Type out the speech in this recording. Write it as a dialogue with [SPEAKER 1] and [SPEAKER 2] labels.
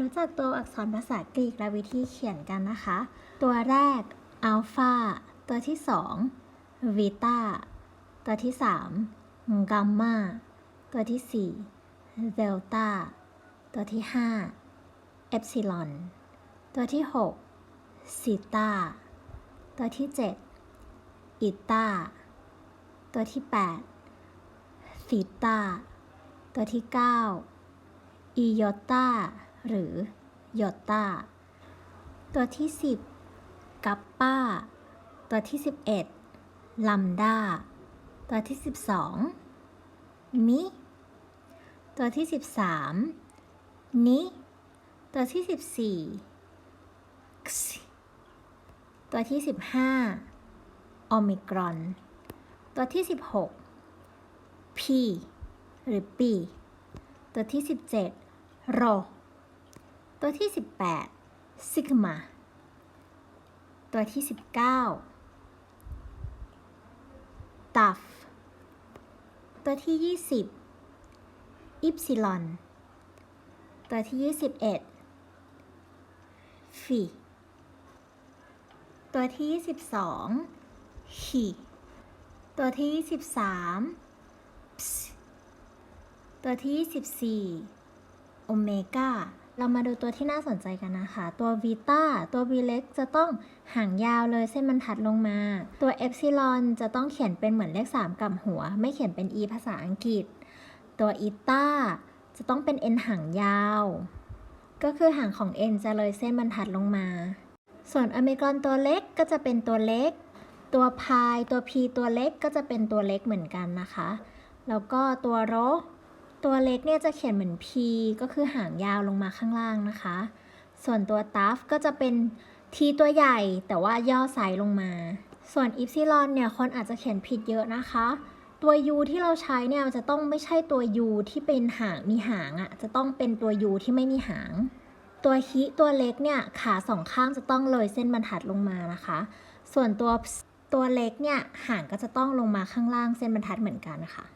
[SPEAKER 1] รู้จักตัวอักษรภาษากรีกและวิธีเขียนกันนะคะ ตัวแรกอัลฟาตัวที่สองวีตาตัวที่สามกัมมาตัวที่สี่เดลตาตัวที่ห้าเอปซิลอนตัวที่หกซีตาตัวที่เจ็ดอีตาตัวที่แปดฟีตาตัวที่เก้าอีโยตา หรือโยตาตัวที่ 10 กัปป้า ตัวที่ 11 ลัมดาตัวที่ 12 มิ ตัวที่ 13 นิ ตัวที่ 14 x ตัวที่ 15 โอมิครอน ตัวที่ 16 p หรือ p ตัวที่ 17โร ตัวที่ 18ซิกมาตัวที่ 19ตัฟตัวที่ 20อิปซิลอนตัวที่ 21ฟีตัวที่ 22ฮีตัวที่ 23พตัวที่ 24 omega เรามาดูตัวที่น่าสนใจกันนะคะ ตัววีตาตัววีเล็กจะต้องหางยาวเลยเส้นบรรทัดลงมา ตัวเอ p ซิลอนจะต้องเขียนเป็นเหมือนเลข 3กับหัว ไม่เขียนเป็น e ภาษาอังกฤษ ตัวอีต้าจะต้องเป็น n หางยาว ก็คือหางของ n จะเลยเส้นบรรทัดลงมา ส่วนอเมกรอนตัวเล็กก็จะเป็นตัวเล็ก ตัวพายตัว p ตัวเล็กก็จะเป็นตัวเล็กเหมือนกันนะคะ แล้วก็ตัวโร ตัวเล็กเนี่ยจะเขียนเหมือน P ก็คือหางยาวลงมาข้างล่างนะคะ ส่วนตัวตัฟก็จะเป็น T ตัวใหญ่แต่ว่าย่อไซส์ลงมา ส่วนอิปซิลอนเนี่ยคนอาจจะเขียนผิดเยอะนะคะ ตัว U ที่เราใช้เนี่ยจะต้องไม่ใช่ตัว U ที่เป็นหางมีหางอะ่ะ จะต้องเป็นตัว U ที่ไม่มีหาง ตัวฮิตัวเล็กเนี่ยขาสองข้างจะต้องเลยเส้นบรรทัดลงมานะคะ ส่วนตัวตัวเล็กเนี่ยหางก็จะต้องลงมาข้างล่างเส้นบรรทัดเหมือนกันนะคะ